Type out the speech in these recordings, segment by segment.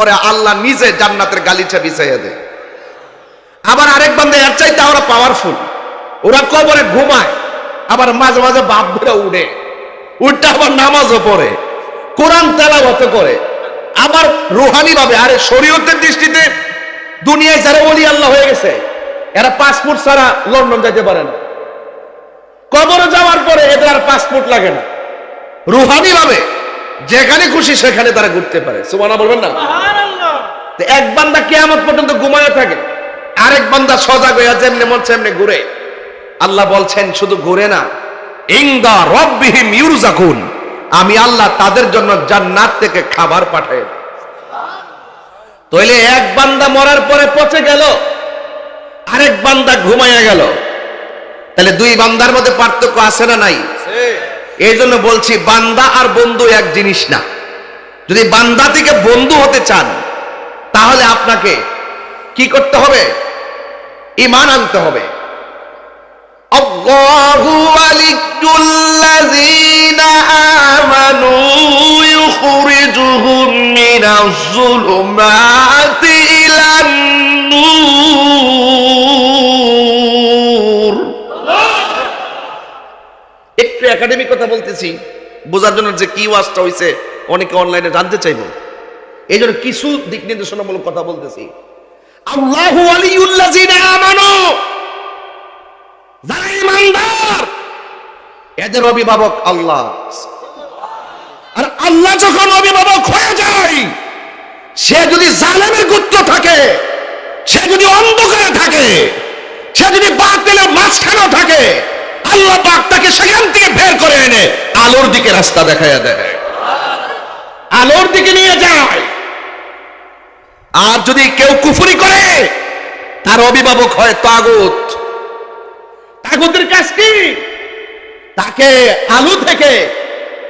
পরে আল্লাহ নিজে জান্নাতের গালিচা বিছাইয়া দেয়। আবার আরেক বান্ধব এর চাইতে ওরা পাওয়ারফুল ওরা কবরে ঘুমায়, আবার মাঝে মাঝে বাপ ধরে উড়ে উঠতে আবার নামাজও পড়ে, কোরআন তেলাওয়াত করে। আবার রুহানি ভাবে আরে শরীয়তের দৃষ্টিতে দুনিয়ায় যারা ওলি আল্লাহ হয়ে গেছে, এরা পাসপোর্ট ছাড়া লন্ডন যেতে পারে না। কবরে যাওয়ার পরে এদের আর পাসপোর্ট লাগে না। রুহানি ভাবে যেখানে খুশি সেখানে তারা ঘুরতে পারে। সুমানা বলবেন না? এক বান্দা কেয়ামত পর্যন্ত ঘুমায় থাকে আরেক বান্দা সজাগ হইয়া যেমনি মন সেমনি ঘুরে। আল্লাহ বলছেন শুধু ঘুরে না ইংদা রব্বিহিম ইউরজাকুন। আমি আল্লাহ তাদের জন্য জান্নাত থেকে খাবার পাঠাই। তাইলে এক বান্দা মরার পরে পচে গেল আরেক বান্দা ঘুমাইয়া গেল। তাহলে দুই বান্দার মধ্যে পার্থক্য আছে না নাই? এই জন্য বলছি, বান্দা আর বন্ধু এক জিনিস না। যদি বান্দা থেকে বন্ধু হতে চান, তাহলে আপনাকে কি করতে হবে? ইমান আনতে হবে। আমানু ইউখরিজুহুম মিনাজ যুলুমাতি একাডেমিক কথা বলতেছি, বোঝার জন্য যে কি ওয়াজটা হইছে, অনেকে অনলাইনে জানতে চাইব। এই জন্য কিছু দিক নির্দেশনামূলক কথা বলতেছি। আল্লাহু আলিউল্লাযিনা আমানু, যারা ঈমানদার, এদের অভিভাবক আল্লাহ। আর আল্লাহ যখন অভিভাবক হয়ে যায়, সে যদি জালেমের গুত্র থাকে, সে যদি অন্ধকারে থাকে, সে যদি বাতিলের মাঝখানেও থাকে আল্লাহ পাক তাকে সেখান থেকে বের করে এনে আলোর দিকে রাস্তা দেখাইয়া দেয়। আলোর দিকে নিয়ে যায়। আর যদি কেউ কুফরি করে, তার অভিভাবক হয় তাগুত। তাগুতের কাজ কি? তাকে আলু থেকে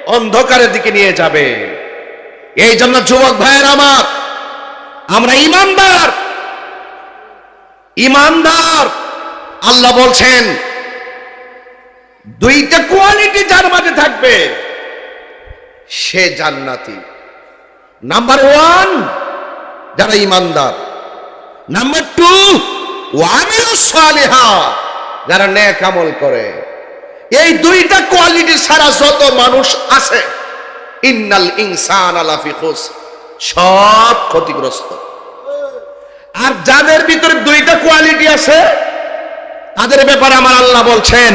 অন্ধকারের দিকে নিয়ে যাবে। এই জন্য যুবক ভাইয়ের আমার, আমরা ইমানদার। ইমানদার, আল্লাহ বলছেন দুইটা কোয়ালিটি যার মাঝে থাকবে, সে জান্নাতি। নাম্বার ওয়ান যারা ইমানদার। নাম্বার টু যারা নেক আমল করে। এই দুইটা কোয়ালিটি ছাড়া যত মানুষ আছে, ইন্নাল ইনসান আলাফি খুস, সব ক্ষতিগ্রস্ত। আর যাদের ভিতরে দুইটা কোয়ালিটি আছে, তাদের ব্যাপারে আমার আল্লাহ বলছেন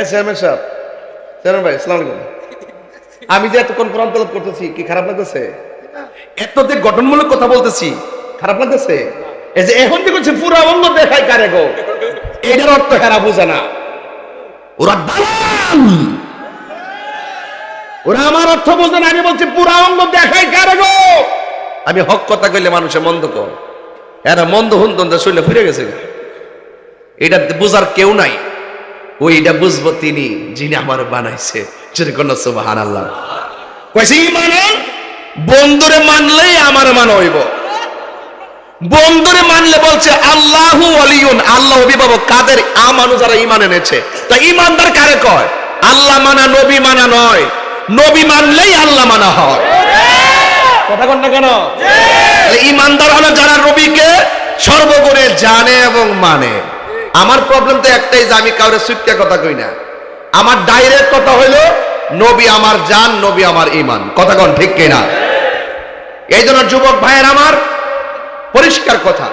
এস এম এস সাহেব চেয়ারম্যান ভাই আসসালামু আলাইকুম। আমি যে এতক্ষণ কোরআন তেলাওয়াত করতেছি কি খারাপ লাগতেছে? এত যে গঠনমূলক কথা বলতেছি। খারাপ লাগতেছে? এই যে এখন যে করছে পুরো অঙ্গ দেখায় কারে গো? এটার অর্থ হেরা বুঝে না। ওরা দালাল। ওরা আমার অর্থ বোঝে না আমি বলছি পুরা অঙ্গ দেখায় কারে গো? আমি হক কথা কইলে মানুষে মন্দ কর এরা মন্দ হুন শুনলে ফিরে গেছে এটা বুঝার কেউ নাই। ওইটা বুঝব তিনি যিনি আমার বানাইছে। কোন সুবাহান আল্লাহ কইছে মানেন বন্ধুরে মানলেই আমার মান হইব। বন্ধুরে মানলে বলছে আল্লাহু আলিউন আল্লাহ অভিভাবক কাদের আমানু যারা ইমান এনেছে? তা ইমানদার কারে কয়? আল্লাহ মানা নবী মানা নয়। নবী মানলেই আল্লাহ মানা হয়। কথা কন না কেন? ইমানদার হলো যারা নবীকে সর্বগুণে জানে এবং মানে। আমার প্রবলেম তো একটাই যে আমি কাউরে সুইটটা কথা কই না। আমার ডাইরেক্ট কথা হইল, নবী আমার জান, নবী আমার ইমান কথা কন ঠিক কিনা? এই জন্য যুবক ভাইয়ের আমার পরিষ্কার কথা।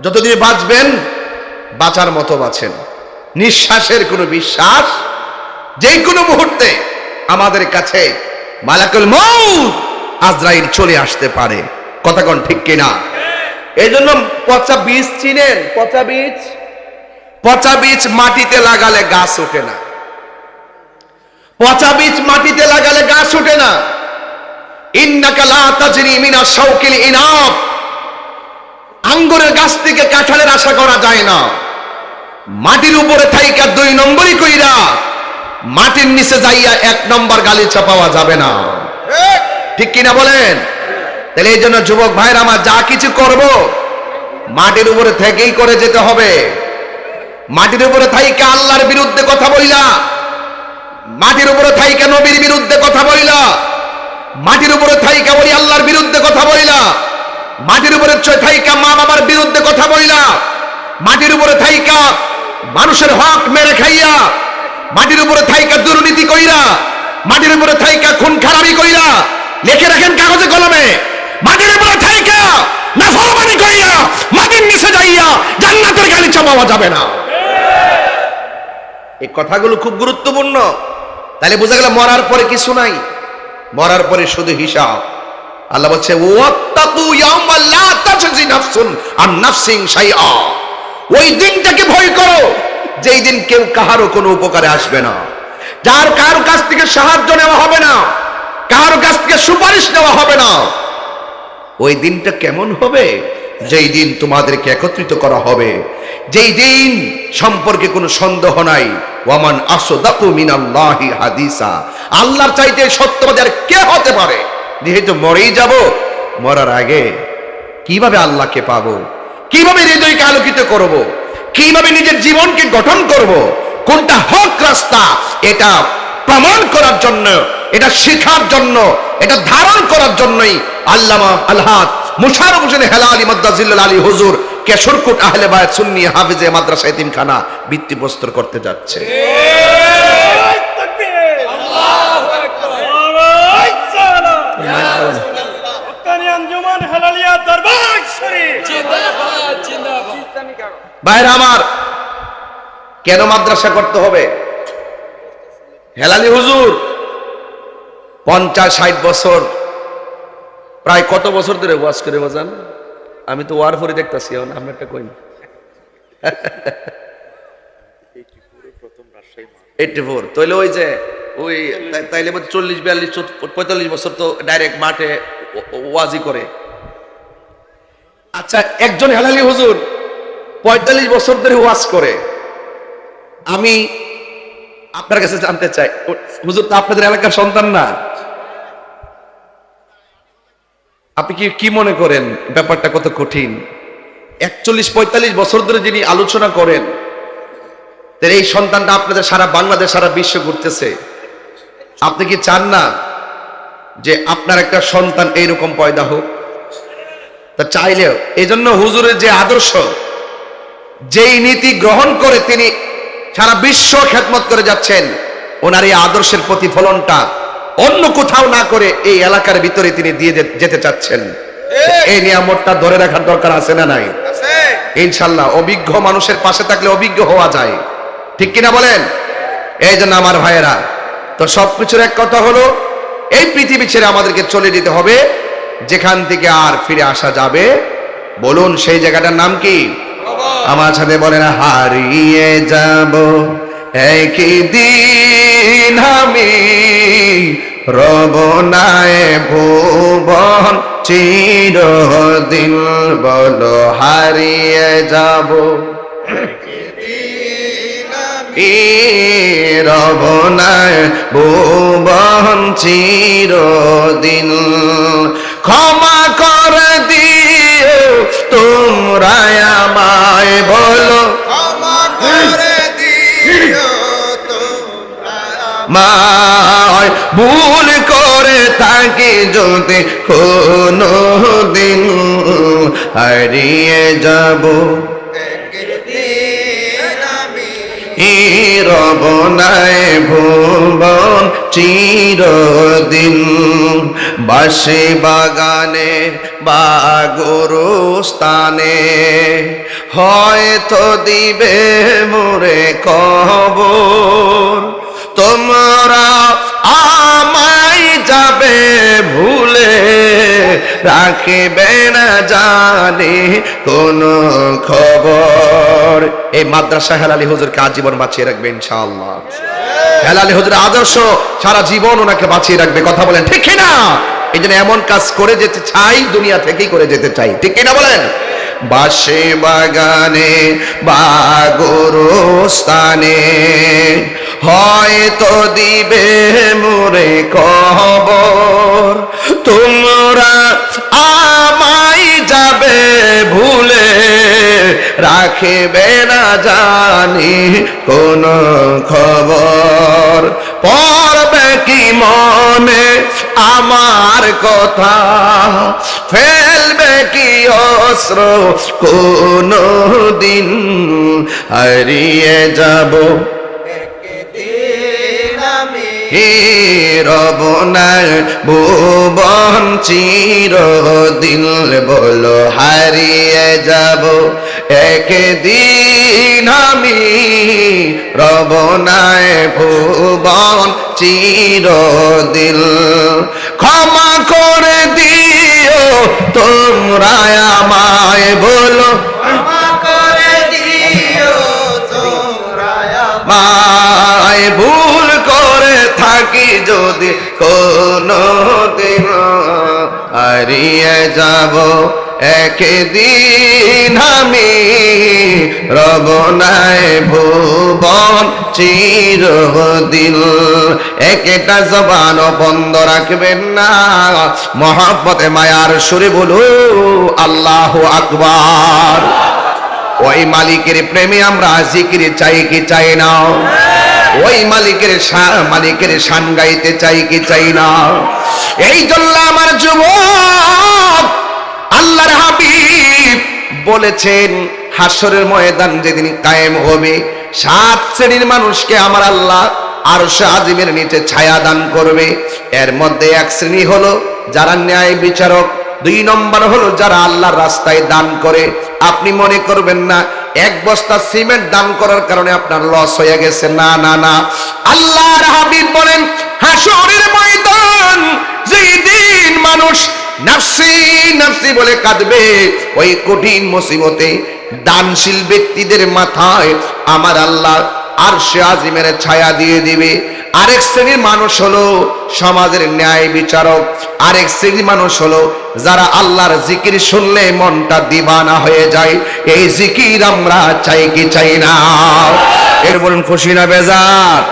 যতদিন বাঁচবেন, বাঁচার মতো বাঁচেন। নিঃশ্বাসের কোনো বিশ্বাস যে কোনো মুহূর্তে আমাদের কাছে মালাকুল মৌত আজরাইল চলে আসতে পারে। কথা কন ঠিক কিনা? এই জন্য পচা বীজ চিনেন, পচা বীজ। পচা বীজ মাটিতে লাগালে গাছ ওঠে না। পচা বীজ মাটিতে লাগালে গাছ ওঠে না। আঙ্গুরের গাছ থেকে আশা করা যায় না। মাটির উপরে দুই নম্বরই কইরা মাটির নিচে যাইয়া এক নম্বর যাবে না। ঠিক কিনা বলেন? তাহলে এই জন্য যুবক ভাইরা আমার যা কিছু করব, মাটির উপরে থেকেই করে যেতে হবে। মাটির উপরে থাইকা আল্লাহর বিরুদ্ধে কথা বইলা। মাটির উপরে থাইকা নবীর বিরুদ্ধে কথা বইলা। মাটির উপরে থাইকা বলি আল্লাহর বিরুদ্ধে কথা বইলা। মাটির উপরে থাইকা মা বাবার বিরুদ্ধে কথা বইলা। মাটির উপরে থাইকা মানুষের হক মেরে খাইয়া। মাটির উপরে থাইকা দুর্নীতি কইরা। মাটির উপরে থাইকা খুন খারাপি কইরা। লিখে রাখেন কাগজে কলমে। মাটির উপরে থাইকা নাফরমানি কইরা। মাটির নিচে যাইয়া জান্নাতের গালিচা পাওয়া যাবে না। এই কথাগুলো খুব গুরুত্বপূর্ণ। তাহলে বোঝা গেল মরার পরে কিছু নাই। মরার পরে শুধু হিসাব। আল্লাহ বলছে ওই দিনটাকে ভয় করো। যেই দিন কেউ কাহারও কোনো উপকারে আসবে না। যার কারও কাছ থেকে সাহায্য নেওয়া হবে না, কারও কাছ থেকে সুপারিশ নেওয়া হবে না। ওই দিনটা কেমন হবে? যেই দিন তোমাদেরকে একত্রিত করা হবে। যেই দিন সম্পর্কে কোনো সন্দেহ নাই ওয়ামান আসদাকু মিনাল্লাহি হাদিসা। আল্লাহর চাইতে সত্যবাদী আর কে হতে পারে? যেহেতু মরেই যাব, মরার আগে কীভাবে আল্লাহকে পাবো? কীভাবে হৃদয়কে আলোকিত করব? কীভাবে নিজের জীবনকে গঠন করব? কোনটা হক রাস্তা? এটা প্রমাণ করার জন্য, এটা শেখার জন্য, এটা ধারণ করার জন্যই আল্লামা আলহাদ মুশারফ হোসেন হেলালি মদ্দাজিল্লাল আলী হুজুর কেশরকুট আহলে বায়াত সুন্নি হাফিজে মাদ্রাসা এতিমখানা ভিত্তি প্রস্তর করতে যাচ্ছে। বাইরে আমার, কেন মাদ্রাসা করতে হবে? হেলালি হুজুর, পঞ্চাশ ষাট বছর, প্রায় কত বছর ধরে ওয়াজ করে বাজান? আমি তো ওয়ার ফরি দেখতেছি, এখন একটা কই? এইটি ফোর ওই যে, ওই তাইলে চল্লিশ, বিয়াল্লিশ পঁয়তাল্লিশ বছর তো ডাইরেক্ট মাঠে ওয়াজি করে। আচ্ছা একজন হেলালি হুজুর পঁয়তাল্লিশ বছর ধরে ওয়াজ করে। আমি আপনার কাছে জানতে চাই হুজুর তো আপনাদের এলাকার সন্তান না। আপনি কি কি মনে করেন ব্যাপারটা কত কঠিন? একচল্লিশ পঁয়তাল্লিশ বছর ধরে যিনি আলোচনা করেন এই সন্তানটা আপনাদের সারা বাংলাদেশ, সারা বিশ্ব ঘুরতেছে। আপনি কি চান না যে আপনার একটা সন্তান এইরকম পয়দা হোক? তা চাইলেও এই জন্য হুজুরের যে আদর্শ, যেই নীতি গ্রহণ করে তিনি সারা বিশ্ব খেদমত করে যাচ্ছেন, ওনার এই আদর্শের প্রতিফলনটা অন্য কোথাও না করে এই এলাকার ভিতরে তিনি দিয়ে যেতে চাচ্ছেন। এই নিয়ামতটা ধরে রাখার দরকার আছে না নাই? ইনশাল্লাহ অভিজ্ঞ মানুষের পাশে থাকলে অভিজ্ঞ হওয়া যায়। ঠিক কিনা বলেন? এই জন্য আমার ভাইয়েরা তো সবকিছুর এক কথা হলো এই পৃথিবী ছেড়ে আমাদেরকে চলে যেতে হবে। যেখান থেকে আর ফিরে আসা যাবে। বলুন সেই জায়গাটার নাম কি? আমার সাথে বলেন হারিয়ে যাব। একই দিন আমি রব নাই ভুবন চিরদিন বল হারিয়ে যাব। রবনায় ভুবন চিরদিন ক্ষমা করে দিও তোমরা আমায় বলো। মায়, ভুল করে থাকি যদি কোনো দিন হারিয়ে যাব। রবনায় ভুবন চিরদিন বাসে বাগানে বা স্থানে হয়তো দিবে মোরে কবর তোমরা আমায় যাবে ভুলে রাখবে না জানি কোন খবর। এই মাদ্রাসা হেলালি হুজুরকে আজীবন বাঁচিয়ে রাখবে ইনশাআল্লাহ। হেলালি হুজুর আদর্শ সারা জীবন ওনাকে বাঁচিয়ে রাখবে, কথা বলেন, ঠিক না এই জন্য এমন কাজ করে যেতে চাই, দুনিয়া থেকেই করে যেতে চাই, ঠিক না বলেন? বাসে বাগানে বা স্থানে হয়তো দিবে মোরে খবর। তোমরা আমায় যাবে ভুলে, রাখবে না জানি কোন খবর। পড়বে কি মনে আমার কথা, ফেলবে কি অস্ত্র কোন দিন হারিয়ে যাব। রবনার ভুবন চির দিল বলো হারিয়ে যাব। একদিন আমি রবনায় ভুবন চির দিল ক্ষমা করে দিও তোমরা আমায় বলো। মায় ভুল করে থাকি যদি কোনো দিন হারিয়ে যাব, একদিন আমি রবনায় ভুবন চিরদিন। একটা জবান বন্ধ রাখবেন না, মহাব্বতে মায়ার সুরে বলু, আল্লাহ আকবার। ওই মালিকের প্রেমে আমরা জিকিরে চাই কি চাই না? ওই মালিকের মালিকের শান গাইতে চাই কি চাই না? এই জন্য আমার যুবক আল্লাহর হাবিব বলেছেন হাসরের ময়দান যেদিন কায়েম হবে, সাত শ্রেণির মানুষকে আমার আল্লাহ আর আজিমের নিচে ছায়া দান করবে। এর মধ্যে এক শ্রেণি হলো যারা ন্যায় বিচারক, দুই নম্বর হলো যারা আল্লাহর রাস্তায় দান করে। আপনি মনে করবেন না এক বস্তা সিমেন্ট দান করার কারণে আপনার লস হয়ে গেছে। না না না। আল্লাহর হাবিব বলেন, হাসরের ময়দান, যেই দিন মানুষ নাসি নাসি বলে কাঁদবে, ওই কঠিন মুসিবতে দানশীল ব্যক্তিদের মাথায় আমার আল্লাহ আর সে আজিমের ছায়া দিয়ে দিবে। আরেক শ্রেণির মানুষ হলো সমাজের ন্যায় বিচারক। আরেক শ্রেণির মানুষ হলো যারা আল্লাহর জিকির শুনলে মনটা দিবানা হয়ে যায়। এই জিকির আমরা চাই কি চাই না? এর বলুন, খুশি না বেজার?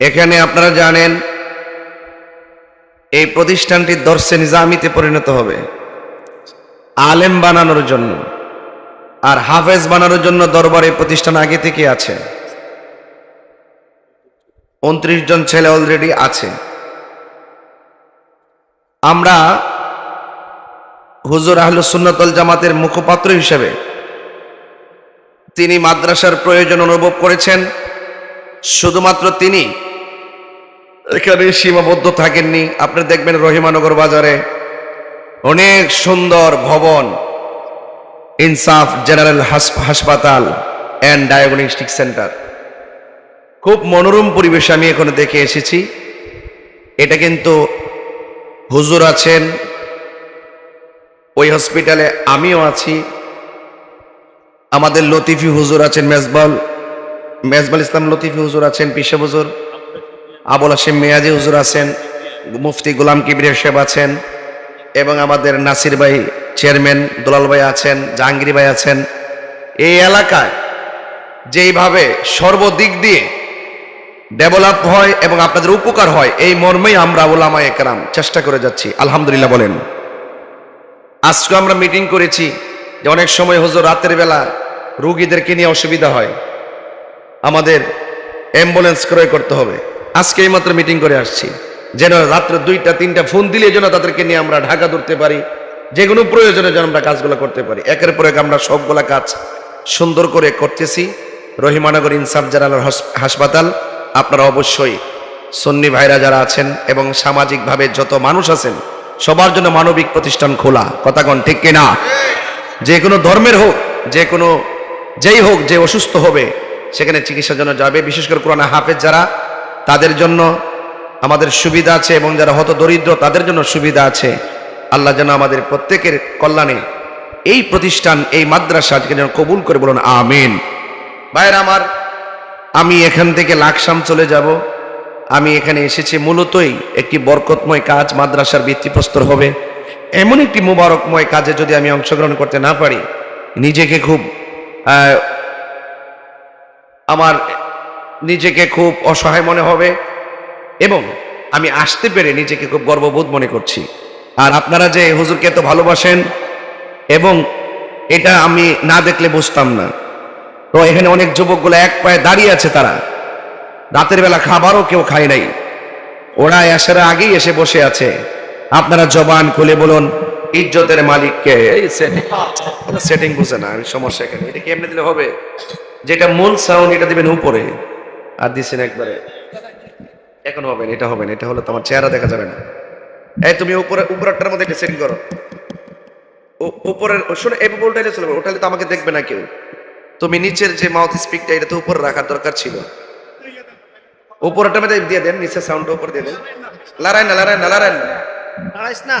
এখানে আপনারা জানেন, এই প্রতিষ্ঠানটি দর্শে নিজামিতে পরিণত হবে। আলেম বানানোর জন্য। আর হাফেজ বানানোর জন্য দরবারে প্রতিষ্ঠান আগে থেকে আছে। উনত্রিশ জন ছেলে অলরেডি আছে। আমরা হুজুর আহলু সুন্নতল জামাতের মুখপাত্র হিসেবে তিনি মাদ্রাসার প্রয়োজন অনুভব করেছেন। শুধুমাত্র তিনি এখানে সীমাবদ্ধ থাকেননি। আপনি দেখবেন রহিমানগর বাজারে অনেক সুন্দর ভবন। ইনসাফ, জেনারেল হাস- হাসপাতাল অ্যান্ড ডায়াগনস্টিক সেন্টার খুব মনোরম পরিবেশ আমি এখানে দেখে এসেছি। এটা কিন্তু হুজুর আছেন, ওই হসপিটালে আমিও আছি। আমাদের লতিফি হুজুর আছেন, মেজবাল মেজবাল ইসলাম লতিফি হুজুর আছেন, পিসে হুজুর, আবুল হাসিম মেয়াজি হুজুর আছেন, মুফতি গোলাম কিবির সাহেব আছেন এবং আমাদের নাসির ভাই চেয়ারম্যান দুলাল ভাই আছেন, জাহাঙ্গীর ভাই আছেন, এই এলাকায় যেইভাবে সর্বদিক দিয়ে ডেভেলপ হয় এবং আপনাদের উপকার হয়, এই মর্মেই আমরা ওলামা একরাম চেষ্টা করে যাচ্ছি। আলহামদুলিল্লাহ বলেন। আজকে আমরা মিটিং করেছি যে অনেক সময় হুজুর রাতের বেলা রুগীদেরকে নিয়ে অসুবিধা হয়। আমাদের অ্যাম্বুলেন্স ক্রয় করতে হবে। আজকে এইমাত্র মিটিং করে আসছি। যেন রাত্রে দুইটা, তিনটা ফোন দিলে যেন তাদেরকে নিয়ে আমরা ঢাকা ধরতে পারি। যে কোনো প্রয়োজনে যেন আমরা কাজগুলো করতে পারি। একের পর এক আমরা সবগুলা কাজ সুন্দর করে করতেছি। রহিমানগর ইনসাফ জেনারেল হস- হাসপাতাল, আপনারা অবশ্যই সন্নি ভাইরা যারা আছেন এবং সামাজিকভাবে যত মানুষ আছেন, সবার জন্য মানবিক প্রতিষ্ঠান খোলা। কথাগণ ঠিক কিনা যে কোনো ধর্মের হোক, যে কোনো যেই হোক, যে অসুস্থ হবে, সেখানে চিকিৎসার জন্য যাবে। বিশেষ করে কোরআন হাফেজ যারা, তাদের জন্য আমাদের সুবিধা আছে এবং যারা হত দরিদ্র তাদের জন্য সুবিধা আছে। আল্লাহ যেন আমাদের প্রত্যেকের কল্যাণে এই প্রতিষ্ঠান, এই মাদ্রাসাকে যেন কবুল করে বলুন, আমিন। ভাইয়ের আমার, আমি এখান থেকে লাকসাম চলে যাব। আমি এখানে এসেছি মূলতই একটি বরকতময় কাজ, মাদ্রাসার ভিত্তিপ্রস্তর হবে। এমন একটি মুবারকময় কাজে যদি আমি অংশগ্রহণ করতে না পারি, নিজেকে খুব আমার নিজেকে খুব অসহায় মনে হবে এবং আমি আসতে পেরে নিজেকে খুব গর্ববোধ মনে করছি। আর আপনারা যে হুজুরকে এত ভালোবাসেন এবং এটা আমি না দেখলে বুঝতাম না। তো এখানে অনেক যুবকগুলো এক পায়ে দাঁড়িয়ে আছে তারা। রাতের বেলা খাবারও কেউ খায় নাই। ওরা আসার আগেই এসে বসে আছে। আপনারা জবান খুলে বলুন ইজ্জতের মালিককে এই সেটিং সেটিং বুঝে না আমি সমস্যা এখানে। এটা কেমনে দিলে হবে? যেটা মূল সাউন্ড এটা দিবেন উপরে। আর দিচ্ছেন একবারে। এখন হবে না এটা হবে না এটা হলে তোমার চেহারা দেখা যাবে না। এই তুমি উপরে উপরেরটার মধ্যে একটা সেটিং করো। উপরের শোনো এই বলটাইলে চলবে ওটালে তো আমাকে দেখবে না কেউ। তুমি নিচের যে মাউথ স্পিকটা এটা তো উপরে রাখার দরকার ছিল। উপরেরটা মধ্যে দিয়ে দেন নিচের উপরে দিয়ে দেন। লড়াই না লড়াই না লড়াই না।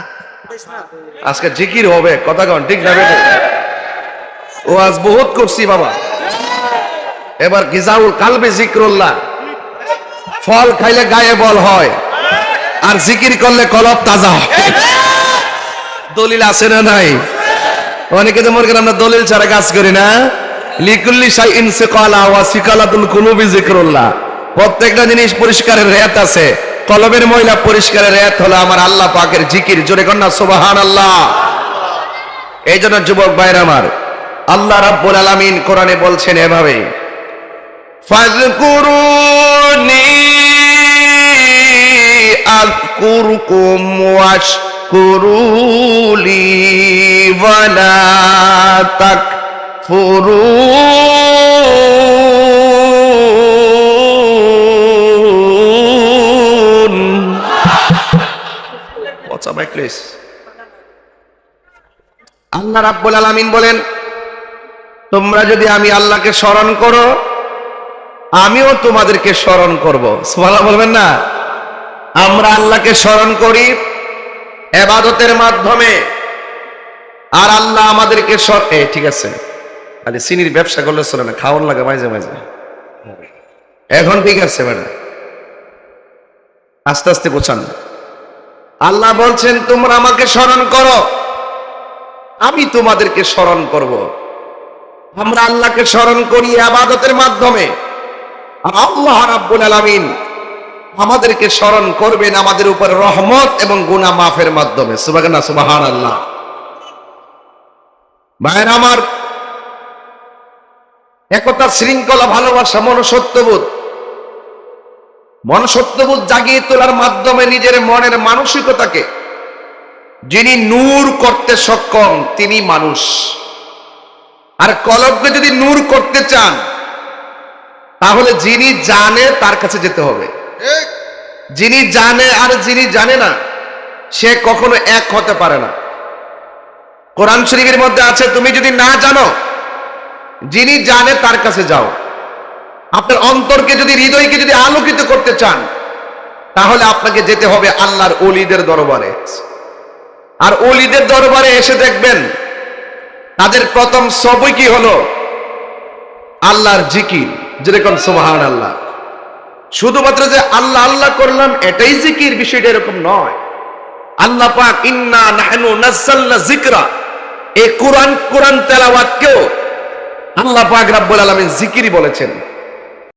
আজকে জিকির হবে কথা কন ঠিক না বেটে? ও আজ বহুত করছি বাবা। এবার গিজাউল কালবে জিক্রুল্লাহ। ফল খাইলে গায়ে বল হয়। আর জিকির করলে কলব তাজা। দলিল আছে না নাই? অনেকে তো মনে করেন আমরা দলিল ছাড়া কাজ করি না। লিকুল্লি প্রত্যেকটা জিনিস পরিষ্কারের রেয়াত আছে। কলবের ময়লা পরিষ্কারের রেয়াত হলো আমার আল্লাহ পাকের জিকির। জোরে কন্যা সুবহান আল্লাহ এই জন্য যুবক ভাইরা আমার, আল্লাহ রাব্বুল আলামিন কোরআনে বলছেন এভাবে What's up, my place? আল্লাহ রাব্বুল আলামিন বলেন তোমরা যদি আমি আল্লাহকে স্মরণ করো আমিও তোমাদেরকে স্মরণ করব। সুবহানাল্লাহ বলবেন না? আমরা আল্লাহকে স্মরণ করি এবাদতের মাধ্যমে। আর আল্লাহ আমাদেরকে এ, ঠিক আছে। আরে চিনির ব্যবসা করলে চলে না খাওয়ান লাগে মাঝে মাঝে। এখন ঠিক আছে, ম্যাডাম। আস্তে আস্তে বোঝান। আল্লাহ বলছেন, তোমরা আমাকে স্মরণ করো। আমি তোমাদেরকে স্মরণ করব। আমরা আল্লাহকে স্মরণ করি আবাদতের মাধ্যমে। আল্লাহ রাব্বুল আলামিন আমাদেরকে স্মরণ করবেন আমাদের উপর রহমত এবং গুনাহ মাফের মাধ্যমে। সুবহানা সুবহান আল্লাহ ভাইয়ের আমার একতা শৃঙ্খলা, ভালোবাসা মনসত্যবোধ মনসত্যবোধ জাগিয়ে তোলার মাধ্যমে নিজের মনের মানসিকতাকে, যিনি নূর করতে সক্ষম, তিনি মানুষ। আর কলবকে যদি নূর করতে চান, তাহলে যিনি জানে তার কাছে যেতে হবে। যিনি জানে আর যিনি জানে না, সে কখনো এক হতে পারে না। কোরআন শরীফের মধ্যে আছে, তুমি যদি না জানো, যিনি জানে তার কাছে যাও। আপনার অন্তরকে যদি, হৃদয়কে যদি আলোকিত করতে চান, তাহলে আপনাকে যেতে হবে আল্লাহর অলিদের দরবারে। আর অলিদের দরবারে এসে দেখবেন, তাদের প্রথম সবই কি হলো? আল্লাহর জিকির। যেরকম সুবাহান আল্লাহ শুধুমাত্র যে আল্লাহ আল্লাহ করলাম, এটাই জিকির, বিষয়টা এরকম নয়। আল্লাহ পাক ইন্না নাহনু নাসাল্লা জিকরা। এই কোরআন কোরআন তেলাওয়াতকেও আল্লাহ পাক রাব্বুল আলামিন জিকিরই বলেছেন।